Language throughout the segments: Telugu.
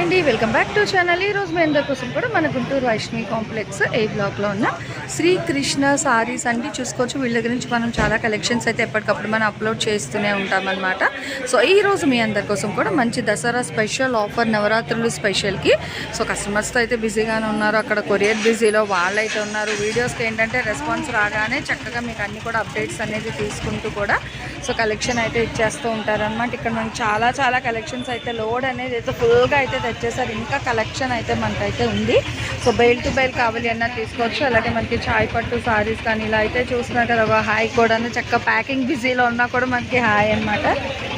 హాయ్ అండి. Welcome back to channel. ఈ రోజు మీ అందరి కోసం కూడా మన గుంటూరు వైష్ణవి కాంప్లెక్స్ ఏ బ్లాక్లో ఉన్న శ్రీకృష్ణ సారీస్ అండి. చూసుకోవచ్చు వీళ్ళ గురించి మనం చాలా కలెక్షన్స్ అయితే ఎప్పటికప్పుడు మనం అప్లోడ్ చేస్తూనే ఉంటామన్నమాట. సో ఈ రోజు మీ అందరి కోసం కూడా మంచి దసరా స్పెషల్ ఆఫర్ నవరాత్రులు స్పెషల్కి. సో కస్టమర్స్తో అయితే బిజీగానే ఉన్నారు. అక్కడ కొరియర్ బిజీలో వాళ్ళైతే ఉన్నారు. వీడియోస్కి ఏంటంటే రెస్పాన్స్ రాగానే చక్కగా మీకు అన్ని కూడా అప్డేట్స్ అనేది తీసుకుంటూ కూడా సో కలెక్షన్ అయితే ఇచ్చేస్తూ ఉంటారనమాట ఇక్కడ మనకి చాలా చాలా కలెక్షన్స్ అయితే లోడ్ అనేది అయితే ఫుల్గా అయితే తెచ్చేసారు ఇంకా కలెక్షన్ అయితే మనకైతే ఉంది. సో బెయిల్ టు బెయిల్ కావాలి అన్నా తీసుకోవచ్చు. అలాగే మనకి చాయ్ పట్టు సారీస్ కానీ ఇలా అయితే చూస్తున్నారు కదా ఒక హాయ్ కూడా చక్కగా ప్యాకింగ్ బిజీలో ఉన్నా కూడా మనకి హాయ్ అనమాట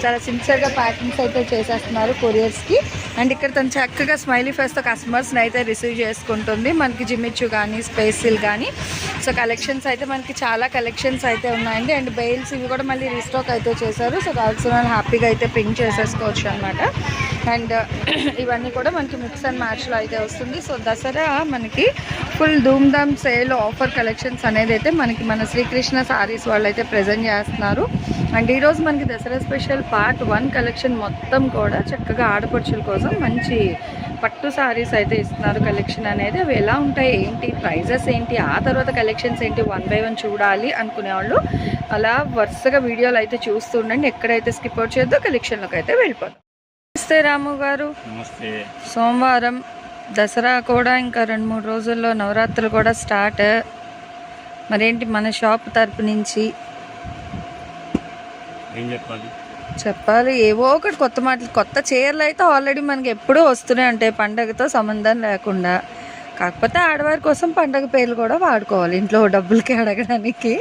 చాలా సిన్సియర్గా ప్యాకింగ్స్ అయితే చేసేస్తున్నారు కొరియర్స్కి అండ్ ఇక్కడ తను చక్కగా స్మైలీ ఫేస్తో కస్టమర్స్ని అయితే రిసీవ్ చేసుకుంటుంది. మనకి జిమ్మిచ్చు కానీ స్పేసిల్ కానీ సో కలెక్షన్స్ అయితే మనకి చాలా కలెక్షన్స్ అయితే ఉన్నాయండి. అండ్ బెయిల్స్ ఇవి కూడా మళ్ళీ రీస్టాక్ అయితే చేశారు. సో కావాల్సిన హ్యాపీగా అయితే పింక్ చేసేసుకోవచ్చు అనమాట అండ్ ఇవన్నీ కూడా మనకి మిక్స్ అండ్ మ్యాచ్లో అయితే వస్తుంది. సో దసరా మనకి ఫుల్ ధూమ్ ధామ్ సేల్ ఆఫర్ కలెక్షన్స్ అనేది అయితే మనకి మన శ్రీకృష్ణ సారీస్ వాళ్ళు అయితే ప్రజెంట్ చేస్తున్నారు. అండ్ ఈరోజు మనకి Dasara special part one collection మొత్తం కూడా చక్కగా ఆడపడుచుల కోసం మంచి పట్టు సారీస్ అయితే ఇస్తున్నారు కలెక్షన్ అనేది. అవి ఎలా ఉంటాయి? ఏంటి? ప్రైజెస్ ఏంటి? ఆ తర్వాత కలెక్షన్స్ ఏంటి? వన్ బై వన్ చూడాలి అనుకునే వాళ్ళు అలా వరుసగా వీడియోలు అయితే చూస్తూ ఉండండి. ఎక్కడైతే స్కిప్ అవుట్ చేద్దో కలెక్షన్లోకి అయితే వెళ్ళిపోతాం నమస్తే రాము గారు. నమస్తే. సోమవారం దసరా కూడా ఇంకా రెండు మూడు రోజుల్లో నవరాత్రులు కూడా స్టార్ట్. మరేంటి మన షాప్ తరపు నుంచి? ఏం చెప్పాలి? చెప్పాలి. ఏవో ఒకటి కొత్త మాటలు. కొత్త చీరలు అయితే ఆల్రెడీ మనకి ఎప్పుడూ వస్తూనే ఉంటాయి. పండగతో సంబంధం లేకుండా. కాకపోతే ఆడవారి కోసం పండగ పేర్లు కూడా వాడుకోవాలి. ఇంట్లో డబ్బులకి అడగడానికి.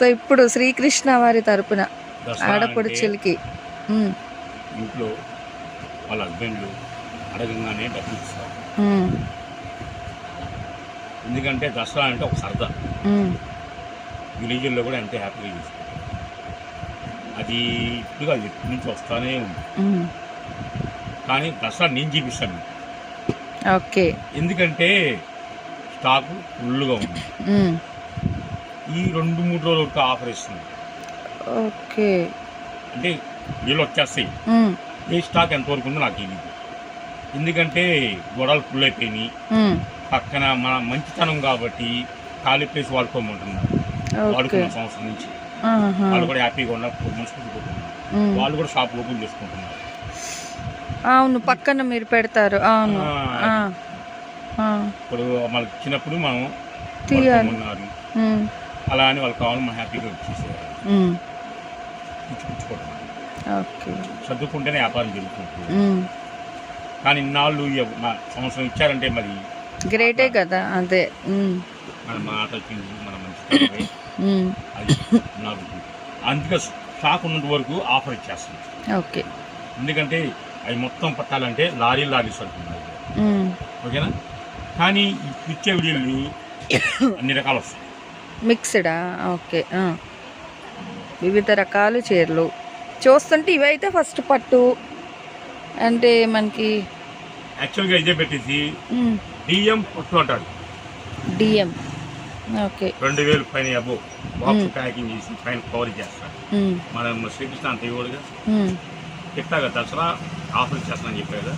సో ఇప్పుడు శ్రీకృష్ణ వారి తరపున ఆడపడుచులకి. ఇంట్లో వాళ్ళ హస్బెండ్లు అడగంగానే డబ్బులు ఇస్తారు. ఎందుకంటే దసరా అంటే ఒక సరదా. విలేజ్లో కూడా ఎంతో హ్యాపీగా చేస్తారు అది ఇప్పుడు కాదు ఎప్పటి నుంచి వస్తానే ఉంది. కానీ దసరా నేను చూపిస్తాను మీకు. ఓకే. ఎందుకంటే స్టాకు ఫుల్గా ఉంది. ఈ రెండు మూడు రోజుల వరకు ఆఫర్ ఇస్తుంది ఓకే. అంటే వీళ్ళు వచ్చేస్తాయి. ఏ స్టాక్ ఎంతవరకు ఉందో నాకు తెలియదు ఎందుకంటే గొడవలు ఫుల్ అయిపోయినాయి. పక్కన మన మంచితనం కాబట్టి ఖాళీ ప్లేస్ వాడుకోమంటున్నారు వాడుకున్న సంవత్సరం నుంచి. వాళ్ళు కూడా హ్యాపీగా ఉన్న ఉమ్. వాళ్ళు కూడా షాప్ ఓపెన్ చేసుకుంటున్నారు. అవును పక్కన మీరు పెడతారు. అవును. ఇప్పుడు మనకి ఇచ్చినప్పుడు మనం. ఉన్నారు. అలా అని వాళ్ళు కావాలి మనం హ్యాపీగా ఇచ్చిపుచ్చుకోవడం ఓకే చదువుకుంటేనే వ్యాపారం జరుగుతుంది. కానీ ఇన్నాళ్ళు సంవత్సరం ఇచ్చారంటే మరి గ్రేటే కదా అదే. ఉమ్, మన మాట మన మంచి అందుకే స్టాక్ ఉన్నంత వరకు ఆఫర్ ఇచ్చేస్తుంది. ఓకే. ఎందుకంటే అవి మొత్తం పట్టాలంటే లారీ లారీ సరుకున్నాయి ఓకేనా? కానీ ఈ ఇచ్చే వీడియోలు అన్ని రకాలు వస్తాయి. మిక్స్డా ఓకే. వివిధ రకాల చీరలు. చూస్తుంటే ఇవైతే ఫస్ట్ పట్టు. అంటే మనకి యాక్చువల్గా ఇదే పెట్టేసి డిఎం పట్టు అంటాడు డిఎం ఓకే. రెండు వేలు పైన అబో. బాక్స్. ప్యాకింగ్ చేసి పైన కవర్ చేస్తాడు ఉమ్, మనం శ్రీకృష్ణ అంత ఇవ్వడుగా చెప్తాగా దసరా ఆఫర్ చేస్తానని కదా.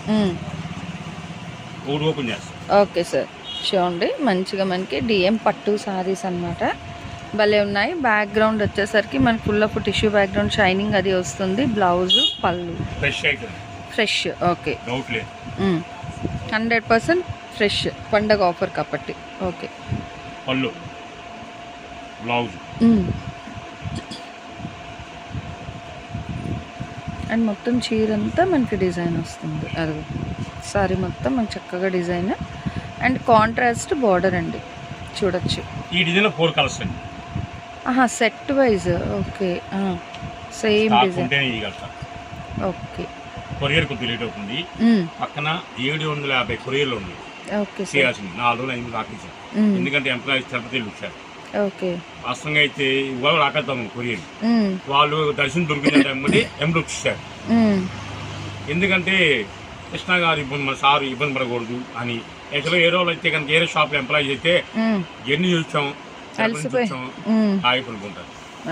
కోడ్ ఓపెన్ చేస్తాం. Okay sir. చూడండి మంచిగా మనకి డిఎం పట్టు సారీస్ అన్నమాట. భలే ఉన్నాయి. బ్యాక్గ్రౌండ్ వచ్చేసరికి మనకి full of tissue background shining అది వస్తుంది. బ్లౌజ్ పళ్ళు. Fresh okay hundred percent fresh పండగ ఆఫర్ కాబట్టి. ఓకే పళ్ళు. బ్లౌజ్ అండ్ మొత్తం చీర అంతా మనకి డిజైన్ వస్తుంది. అది. సారీ మొత్తం మనకి చక్కగా డిజైన్ అండ్ కాంట్రాస్ట్ బార్డర్ అండి. చూడొచ్చు. ఈ డిజైన్లో ఫోర్ కలర్స్ అండి. ఆహా set wise okay. Same design ఉంటేనే ఇవ్వగలుగుతా ఓకే. కొరియర్ కొద్ది లేట్ అవుతుంది. పక్కన ఏడు వందల యాభై కొరియర్లు ఉంది ఓకే సార్ చేయాల్సింది. నాలుగు రోజులు ఐదు ఆఫీస్ ఎందుకంటే ఎంప్లాయీస్ తిరుపతి వచ్చారు ఓకే. వాస్తవంగా అయితే ఇవాళ రాకేద్దాం కొరియన్ ఉమ్, వాళ్ళు దర్శనం దొరికిందంటే ఎమ్మటి ఎమ్మటి వచ్చేసారు. ఎందుకంటే కృష్ణ గారు ఇబ్బంది మన సారు ఇబ్బంది పడకూడదు అని. యాక్చువల్గా ఏ రోజులు అయితే కనుక ఏరే షాప్లో ఎంప్లాయ్ అయితే ఎన్ని చూసాం? అలసిపోయి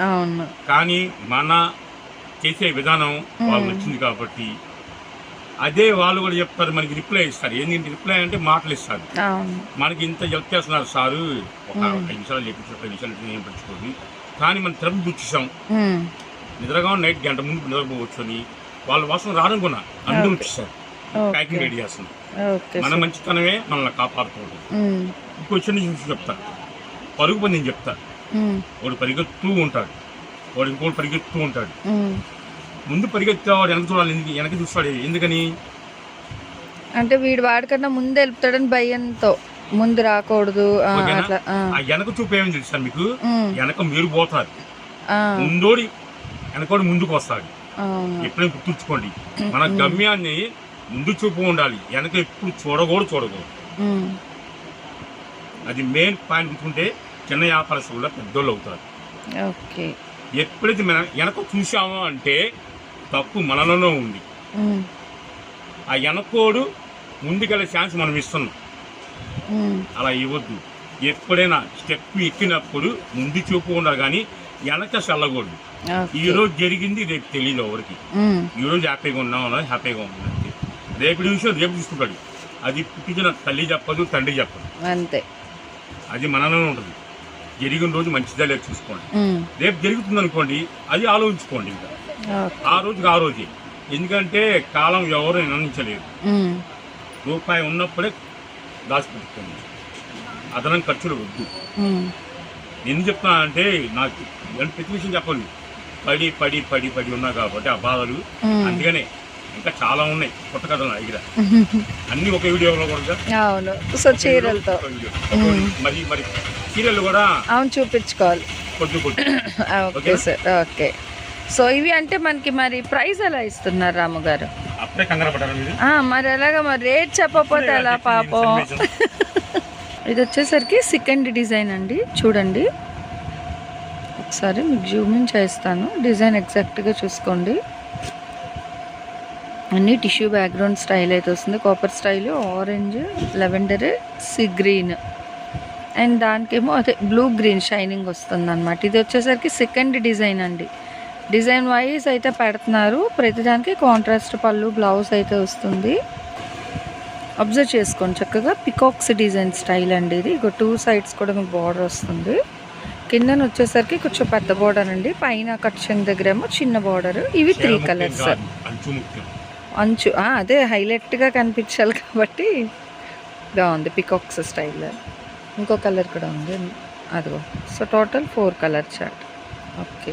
అవును. కానీ మన చేసే విధానం వాళ్ళు నచ్చింది కాబట్టి అదే వాళ్ళు కూడా చెప్తారు మనకి రిప్లై ఇస్తారు. ఏంటంటే రిప్లై అంటే మాటలు ఇస్తారు. మనకి ఇంత హెల్ప్ చేస్తున్నారు సారు. ఒక ఐదు నిమిషాలు చెప్పించారు పది నిమిషాలు ఏం పట్టించుకోండి. కానీ మనం తిరుపతి ఉమ్, నిద్రగా నైట్ గంట ముందు నిద్రపోవచ్చు అని వాళ్ళ వాసన రానుకున్నా అందరూ వచ్చేసారు ప్యాకింగ్ రెడీ చేస్తుంది ఓకే మన మంచితనమే మనల్ని కాపాడుతుంది ఉమ్, ఇంకో చిన్న చూసి చెప్తా పరుగు పని నేను చెప్తా. వాడు పరిగెత్తూ ఉంటాడు. వాడు ఇంకోటి పరిగెత్తూ ఉంటాడు. ముందు పరిగెత్తేవాడు వెనక చూడాలి వెనక చూస్తాడు ఎందుకని? అంటే వీడు వాడికన్నా ముందు వెళ్తాడని భయంతో ముందు రాకూడదు ఆ, వెనక చూపు ఏమని తెలుసా మీకు? వెనక మీరు పోతారు. ముందోడి వెనకోడి ముందుకు వస్తాడు. ఎప్పుడైనా గుర్తుంచుకోండి మన గమ్యాన్ని ముందు చూపు ఉండాలి. వెనక ఎప్పుడు చూడకూడదు చూడకూడదు. అది మెయిన్ పాయింట్ గుర్తుంటే చిన్న వ్యాపారస్తులు పెద్దోళ్ళు అవుతారు. ఓకే. ఎప్పుడైతే మనం వెనక చూసామో అంటే తప్పు మనలోనే ఉంది. ఆ వెనకోడు ముందుకెళ్ళే ఛాన్స్ మనం ఇస్తున్నాం. అలా ఇవ్వద్దు. ఎప్పుడైనా స్టెప్ ఎక్కినప్పుడు ముందు చూపు ఉండాలి కానీ వెనక చల్లకూడదు. ఈ రోజు జరిగింది రేపు తెలియదు ఎవరికి. ఈ రోజు హ్యాపీగా ఉన్నాం అన్నది హ్యాపీగా అంతే. రేపు విషయం రేపు చూసుకుంటాడు. అది పుట్టించిన తల్లి చెప్పదు తండ్రి చెప్పదు. అంతే. అది మనలోనే ఉంటుంది. జరిగిన రోజు మంచిదా లేదు చూసుకోండి. రేపు జరుగుతుంది అనుకోండి అది ఆలోచించుకోండి ఇంకా. ఆ రోజుకి ఆ రోజే. ఎందుకంటే కాలం ఎవరు నిర్ణయించలేరు ఉమ్, రూపాయి ఉన్నప్పుడే దాచిపెట్టుకోండి. అదనం ఖర్చులు వద్దు. ఎందుకు చెప్తున్నా అంటే నాకు ప్రతి విషయం చెప్పండి పడి పడి పడి పడి ఉన్నా కాబట్టి ఆ బాధలు. అందుకనే ఇంకా చాలా ఉన్నాయి కొత్త కథలు దగ్గర అన్ని ఒక వీడియోలో కూడా అవును. సో చీరలతో. మరి మరి సీరియల్ కూడా అవును చూపించుకోవాలి. ఓకే? Sir okay. సో ఇవి అంటే మనకి మరి ప్రైస్ ఎలా ఇస్తున్నారు రాము గారు? మీరు? ఎలాగా మరి రేట్ చెప్పకపోతే ఎలా పాపం? ఇది వచ్చేసరికి సెకండ్ డిజైన్ అండి చూడండి. ఒకసారి మీకు జూమిన్ చేస్తాను డిజైన్ ఎగ్జాక్ట్గా చూసుకోండి. అన్ని టిష్యూ బ్యాక్గ్రౌండ్ స్టైల్ అయితే వస్తుంది. Copper style orange lavender sea green. And దానికేమో అదే బ్లూ గ్రీన్ షైనింగ్ వస్తుంది అనమాట ఇది వచ్చేసరికి సెకండ్ డిజైన్ అండి. డిజైన్ వైజ్ అయితే పెడుతున్నారు. ప్రతిదానికి కాంట్రాస్ట్ పళ్ళు బ్లౌజ్ అయితే వస్తుంది. అబ్జర్వ్ చేసుకోండి చక్కగా. పికాక్స్ డిజైన్ స్టైల్ అండి ఇది. ఇక టూ సైడ్స్ కూడా మీకు బార్డర్ వస్తుంది. కిందన వచ్చేసరికి కొంచెం పెద్ద బార్డర్ అండి. పైన కట్చింగ్ దగ్గర ఏమో చిన్న బార్డర్. ఇవి త్రీ కలర్స్ అంచు అదే హైలైట్గా కనిపించాలి కాబట్టి బాగుంది పికాక్స్ స్టైల్ ఇంకో కలర్ కూడా ఉంది. అదిగో. So total four colour chart okay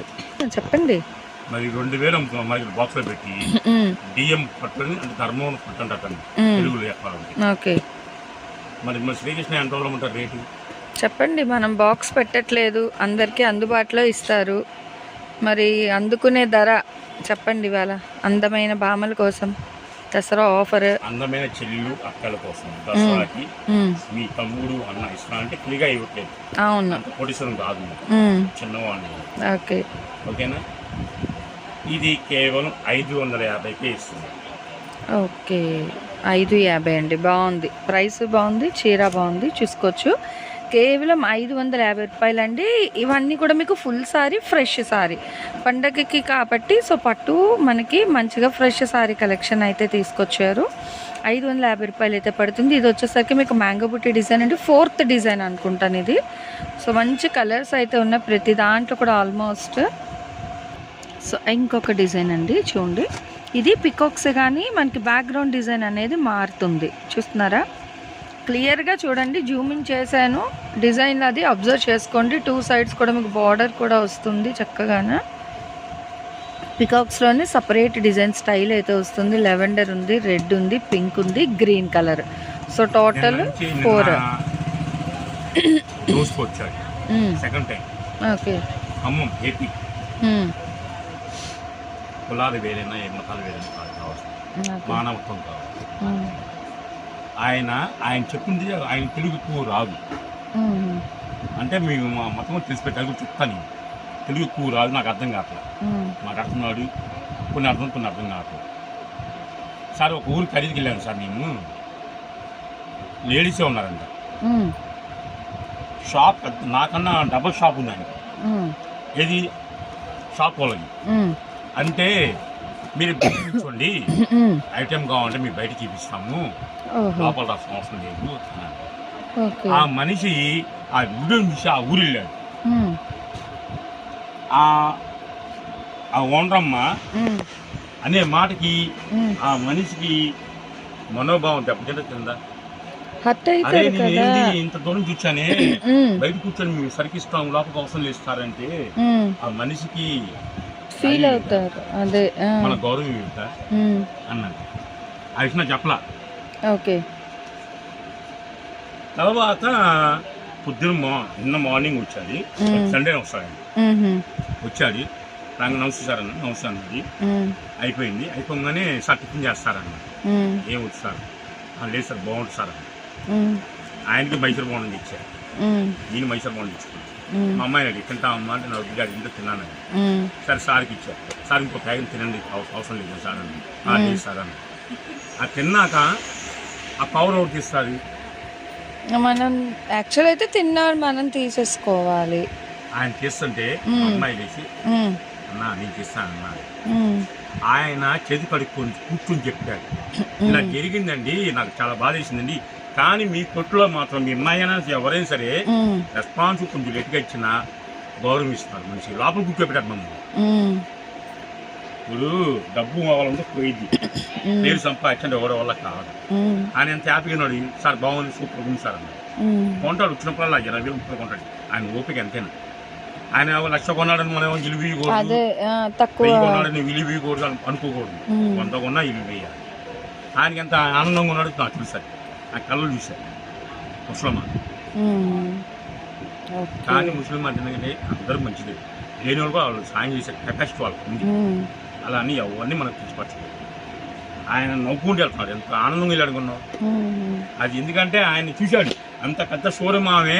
చెప్పండి. మరి రెండు వేలు బాక్స్లో పెట్టి. డిఎం పట్టుని అంటే ధర్మం. తెలుగులో చెప్పాలంటే ఓకే మరి మరి శ్రీకృష్ణ ఎంత ఉంటారు రేటు? చెప్పండి. మనం బాక్స్ పెట్టట్లేదు. అందరికీ అందుబాటులో ఇస్తారు. మరి అందుకునే ధర చెప్పండి ఇవాళ. అందమైన భామల కోసం దసరా ఆఫర్. అందమైన చెల్లెలు అక్కల కోసం. దసరాకి. మీ తమ్ముడు అన్న ఇష్టం అంటే క్లిగా ఇవ్వట్లేదు. అవును. అంత పొడిసరం కాదు. చిన్నవాడిని. ఓకే. ఓకేనా? ఇది కేవలం ఐదు వందల యాభైకే ఇస్తుంది. ఓకే. ఐదు యాభై అండి. బాగుంది. ప్రైస్ బాగుంది చీర బాగుంది చూసుకోవచ్చు. కేవలం ఐదు వందల యాభై రూపాయలండి. ఇవన్నీ కూడా మీకు ఫుల్ సారీ ఫ్రెష్ సారీ. పండగకి కాబట్టి సో పట్టు మనకి మంచిగా ఫ్రెష్ సారీ కలెక్షన్ అయితే తీసుకొచ్చారు. ఐదు వందల యాభై రూపాయలు అయితే పడుతుంది. ఇది వచ్చేసరికి మీకు మ్యాంగో బుట్టి డిజైన్ అండి. ఫోర్త్ డిజైన్ అనుకుంటాను ఇది. సో మంచి కలర్స్ అయితే ఉన్నాయి ప్రతి దాంట్లో కూడా ఆల్మోస్ట్. సో ఇంకొక డిజైన్ అండి చూడండి. ఇది పికాక్స్ కానీ మనకి బ్యాక్గ్రౌండ్ డిజైన్ అనేది మారుతుంది. చూస్తున్నారా? క్లియర్గా చూడండి జూమింగ్ చేశాను. డిజైన్ అది అబ్జర్వ్ చేసుకోండి. టూ సైడ్స్ కూడా మీకు బార్డర్ కూడా వస్తుంది చక్కగానే. పికాక్స్లోనే సపరేట్ డిజైన్ స్టైల్ అయితే వస్తుంది. లెవెండర్ ఉంది రెడ్ ఉంది పింక్ ఉంది green colour. So total four. Okay. వేరైనా ఏ మతాలు వేరైనా కావచ్చు. మానవత్వం కావాలి ఆయన ఆయన చెప్పింది ఆయన తెలుగు ఎక్కువ రాదు మ్మ్. అంటే మేము మా మొత్తం తెలిసి పెట్టాలి చెప్తాను తెలుగు ఎక్కువ రాదు నాకు అర్థం కావట్లేదు మ్మ్. నాకు అర్థం కాదు కొన్ని అర్థం కొన్ని అర్థం కావట్లేదు సార్ ఒక ఊరు ఖరీదుకి వెళ్ళాను సార్ నేను లేడీసే ఉన్నారంట మ్మ్. షాప్ నాకన్నా డబుల్ షాప్ ఉందండి మ్మ్. ఏది షాప్ వాళ్ళకి మ్మ్. అంటే మీరు కూర్చోండి మ్మ్. ఐటెం కావాలంటే మీరు బయట చూపిస్తాము లోపల రాసిన అవసరం లేదు ఆ మనిషి ఆ వీడియో చూసి ఆ ఊరు వెళ్ళాడు. ఆ ఆ ఓనరమ్మ మ్మ్. అనే మాటకి. ఆ మనిషికి మనోభావం దెబ్బతింటుందా అరే అవుతారు నేను ఇంత దూరం చూచానే మ్మ్. బయట కూర్చొని మేము సరికిస్తాం లోపలికి అవసరం మ్మ్. ఆ మనిషికి ఫీల్ అవుతారు అదే. మన గౌరవం. అన్నాడు ఆ విషయం చెప్పలా ఓకే తర్వాత పొద్దున మా నిన్న మార్నింగ్ వచ్చాది. సండే వస్తాడండి మ్మ్. వచ్చాడు రాంగ నమస్తే సార్ అన్న నమస్తే అన్నది మ్మ్. అయిపోయింది అయిపోగానే సార్ టిఫిన్ చేస్తారన్న. ఏం వచ్చు సార్ "ఆ, లేదు సార్ బాగుంటుంది సార్ అన్న. ఆయనకి మైసూర్ బాగుంది ఇచ్చారు. నేను మైసూర్ బాగుంది ఇచ్చాను మ్మ్. మా అమ్మాయిని అడిగి తింటామమ్మా అంటే నా వద్దు ఇంట్లో తిన్నాను. సరే సార్కి ఇచ్చారు. సార్ ఇంకో ప్యాకెట్ తినండి అవ- అవసరం లేదు సార్ అని "ఆ, సార్ అని అది తిన్నాక ఆ పవర్ అవుట్ ఇస్తుంది మనం యాక్చువల్ అయితే తిన్నాడు మనం తీసేసుకోవాలి. ఆయన మ్మ్. అమ్మాయి లేచి. అన్నా నేను అన్నాడు మ్మ్. ఆయన చేతి కడుక్కొని కూర్చొని చెప్పాడు. ఇలా జరిగిందండి నాకు చాలా బాధ వేసిందండి. కానీ మీ కొట్టులో మాత్రం మీ అమ్మాయినా ఎవరైనా సరే. రెస్పాన్స్ కొంచెం లేట్గా ఇచ్చినా గౌరవం ఇస్తున్నారు మనిషి. లోపల కూర్చోబెట్టారు మమ్మల్ని. మ్మ్. ఇప్పుడు డబ్బు కావాలంటే పోయింది. పేరు సంపాదించండి ఎవరి వల్ల కాదు. ఆయన ఎంత హ్యాపీగా ఉన్నాడు. సార్ బాగుంది సూపర్ ఉంది సార్ అన్నాడు. కొంటాడు వచ్చినప్పుడల్లా ఇరవై వేలు ముప్పై కొంటాడు. ఆయన ఓపిక ఎంతైనా. ఆయన లక్ష కొన్నాడని మనం వెయ్యి కొన్నాడని ఇవ్వకూడదు అని అనుకోకూడదు. వంద కొన్నా వేయాలి. ఆయనకి ఎంత ఆనందంగా ఉన్నాడో నాకు చూశారు ఆ కళ్ళు చూశారు ముసలమ్మ కానీ ముస్లిం అంటే అందరూ మంచిదే. లేని వాళ్ళు సాయం చేసే కెపాసిటీ వాళ్ళకి ఉంది. అలా అని ఎవరిని మనకు తెచ్చిపరచలేదు ఆయన నవ్వుకుంటూ వెళ్తున్నాడు ఎంత ఆనందంగా వెళ్ళాడు అనుకున్నావు మ్మ్. అది ఎందుకంటే ఆయన చూశాడు. అంత పెద్ద షోరూమ్ ఆమె.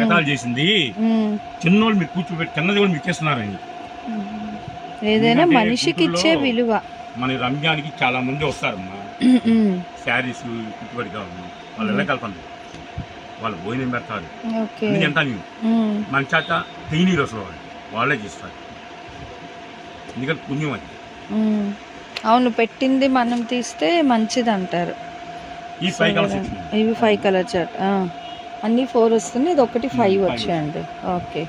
కథాలు చేసింది. చిన్నోళ్ళు మీరు కూర్చోబెట్టి చిన్నది కూడా మీకు ఇస్తున్నారని ఏదైనా మనిషికి ఇచ్చే విలువ. మన రంజాన్కి చాలా మంది వస్తారమ్మా. మ్మ్. శారీస్ కావాలి వాళ్ళు వెళ్ళగలుగుతారు వాళ్ళు భోజనం పెడతారు. ఎంత మేము మ్మ్. మన చేత తీని రోజులు వాళ్ళు వాళ్ళే చేస్తారు. ఎందుకంటే పుణ్యం అది. మ్మ్. అవును పెట్టింది మనం తీస్తే మంచిది అంటారు ఈ ఫైవ్ కలర్స్ ఇవి ఫైవ్ కలర్ చార్ట్ అన్ని ఫోర్ వస్తుంది ఇది ఒకటి ఫైవ్ వచ్చాయండి. ఓకే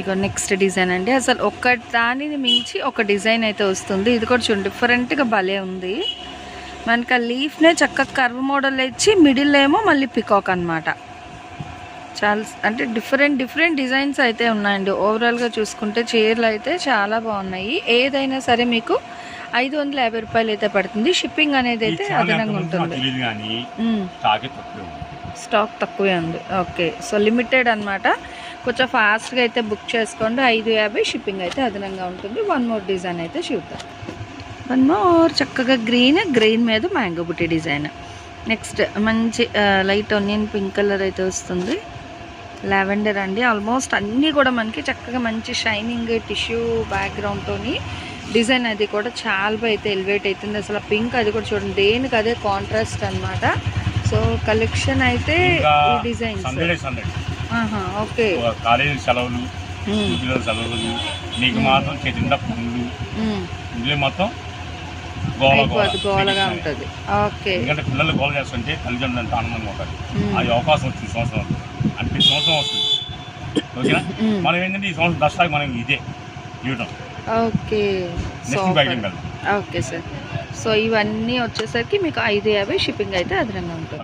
ఇక నెక్స్ట్ డిజైన్ అండి. అసలు ఒక దానిని మించి ఒక డిజైన్ అయితే వస్తుంది. ఇది కూడా చూడండి డిఫరెంట్గా భలే ఉంది. మనకి ఆ లీఫ్నే చక్కగా కర్వ్ మోడల్ ఇచ్చి మిడిల్ ఏమో మళ్ళీ పికాక్ అన్నమాట. చాలా అంటే డిఫరెంట్ డిఫరెంట్ డిజైన్స్ అయితే ఉన్నాయండి. ఓవరాల్గా చూసుకుంటే చీరలు అయితే చాలా బాగున్నాయి. ఏదైనా సరే మీకు ఐదు వందల యాభై రూపాయలు అయితే పడుతుంది. షిప్పింగ్ అనేది అయితే అదనంగా ఉంటుంది. స్టాకే తక్కువ ఉంది. స్టాక్ తక్కువే ఉంది. ఓకే సో లిమిటెడ్ అన్నమాట. కొంచెం ఫాస్ట్గా అయితే బుక్ చేసుకోండి. ఐదు యాభై షిప్పింగ్ అయితే అదనంగా ఉంటుంది. వన్ మోర్ డిజైన్ అయితే చూద్దాం. వన్ మోర్ చక్కగా గ్రీన్ గ్రీన్ మీద మ్యాంగో బుట్టి డిజైన్. నెక్స్ట్ మంచి లైట్ ఆనియన్ పింక్ కలర్ అయితే వస్తుంది. లావెండర్ అండి. ఆల్మోస్ట్ అన్నీ కూడా మనకి చక్కగా మంచి షైనింగ్ టిష్యూ బ్యాక్గ్రౌండ్తోని డిజైన్ అది కూడా చాలా బాగా అయితే ఎలివేట్ అవుతుంది. అసలు పింక్ అది కూడా చూడండి. దేనికి అదే కాంట్రాస్ట్ అన్నమాట. సో కలెక్షన్ అయితే ఈ డిజైన్స్. కాలేజీ సెలవులు. పిల్లల సెలవులు నీకు మాత్రం చేతిండా మ్మ్. ఇల్లు మొత్తం గోలగా ఉంటుంది. ఓకే. ఎందుకంటే పిల్లలు గోల చేస్తుంటే తల్లిదండ్రులు ఎంత ఆనందంగా ఉంటుంది. అది అవకాశం వచ్చింది సంవత్సరం అంటే సంవత్సరం వస్తుంది. ఓకేనా. మనం ఏంటంటే ఈ సంవత్సరం దసరాకి మనం ఇదే ఇవ్వడం ఓకే. Okay sir. సో ఇవన్నీ వచ్చేసరికి మీకు ఐదు యాభై షిప్పింగ్ అయితే అదనంగా ఉంటుంది.